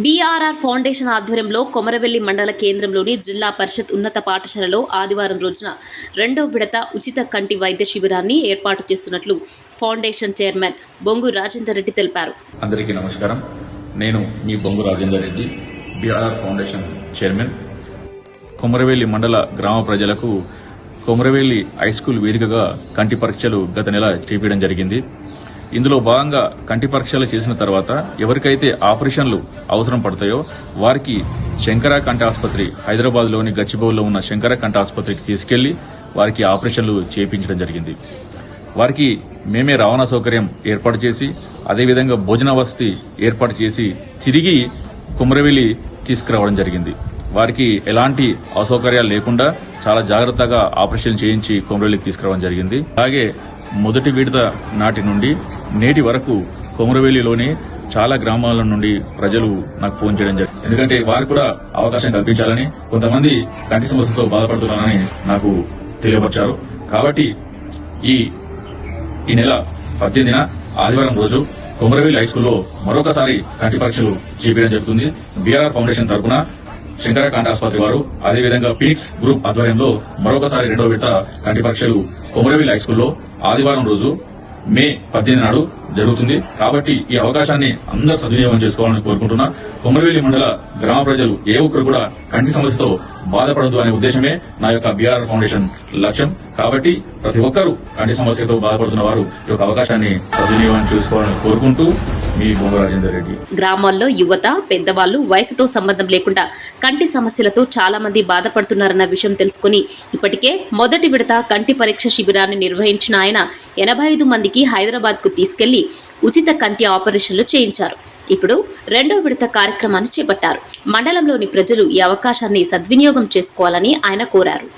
BRR foundation ఆధ్వర్యంలో కొమరవెల్లి మండల కేంద్రంలోని జిల్లా పరిషత్ ఉన్నత పాఠశాలలో ఆదివారం రోజున రెండో విడత ఉచిత కంటి వైద్య శిబిరాన్ని ఏర్పాటు చేస్తున్నట్లు ఫౌండేషన్ చైర్మన్ బొంగు రాజేందర్ రెడ్డి తెలిపారు. అందరికీ నమస్కారం. నేను మీ Bongu Rajender Reddy BRR foundation chairman. Komaravelli మండల గ్రామ ప్రజలకు కొమరవెల్లి హై స్కూల్ వేదికగా కంటి పరీక్షలు గత నెల చేపించడం జరిగింది. ఇందులో భాగంగా కంటి పరీక్షలు చేసిన తర్వాత ఎవరికైతే ఆపరేషన్లు అవసరం పడతాయో వారికి శంకర కంటి ఆసుపత్రి హైదరాబాద్లోని గచ్చిబౌల్లో ఉన్న శంకర కంటి ఆసుపత్రికి తీసుకెళ్ళి వారికి ఆపరేషన్లు చేయించడం జరిగింది. వారికి మేమే రవాణా సౌకర్యం ఏర్పాటు చేసి అదేవిధంగా భోజన వసతి ఏర్పాటు చేసి తిరిగి కుమరవెల్లి తీసుకురావడం జరిగింది. వారికి ఎలాంటి అసౌకర్యాలు లేకుండా చాలా జాగ్రత్తగా ఆపరేషన్ చేయించి కుమ్రవెల్లికి తీసుకురావడం జరిగింది. అలాగే మొదటి విడత నాటి నుండి నేటి వరకు కొమరవెల్లిలోని చాలా గ్రామాల నుండి ప్రజలు నాకు ఫోన్ చేయడం జరిగింది. ఎందుకంటే వారికి కూడా అవకాశం కల్పించాలని కొంతమంది కంటి సమస్యతో బాధపడుతున్నారని నాకు తెలియపరిచారు. కాబట్టి ఈ ఈ నెల పద్దెనిమిదిన ఆదివారం రోజు కొమరవెల్లి హై స్కూల్లో మరొకసారి కంటి పరీక్షలు చేపించడం జరుగుతుంది. బీఆర్ ఫౌండేషన్ తరఫున శంకర ఆసుపత్రి వారు అదేవిధంగా పీక్స్ గ్రూప్ ఆధ్వర్యంలో మరొకసారి రెండో విడత కంటి పరీక్షలు కొమరవెల్లి హై స్కూల్లో ఆదివారం రోజు మే పద్దెనిమిది నాడు జరుగుతుంది. కాబట్టి ఈ అవకాశాన్ని అందరూ సద్వినియోగం చేసుకోవాలని కోరుకుంటున్నా. కొమరవేలి మండల గ్రామ ప్రజలు ఏ ఒక్కరు కూడా కంటి సమస్యతో బాధపడదు అనే ఉద్దేశమే నా యొక్క బీఆర్ ఫౌండేషన్ లక్ష్యం. కాబట్టి ప్రతి ఒక్కరూ కంటి సమస్యతో బాధపడుతున్న వారు ఈ యొక్క అవకాశాన్ని సద్వినియోగం చేసుకోవాలని కోరుకుంటూ గ్రామాల్లో యువత పెద్దవాళ్ళు వయసుతో సంబంధం లేకుండా కంటి సమస్యలతో చాలా మంది బాధపడుతున్నారన్న విషయం తెలుసుకుని ఇప్పటికే మొదటి విడత కంటి పరీక్ష శిబిరాన్ని నిర్వహించిన ఆయన ఎనభై ఐదు మందికి హైదరాబాద్కు తీసుకెళ్ళి ఉచిత కంటి ఆపరేషన్లు చేయించారు. ఇప్పుడు రెండో విడత కార్యక్రమాన్ని చేపట్టారు. మండలంలోని ప్రజలు ఈ అవకాశాన్ని సద్వినియోగం చేసుకోవాలని ఆయన కోరారు.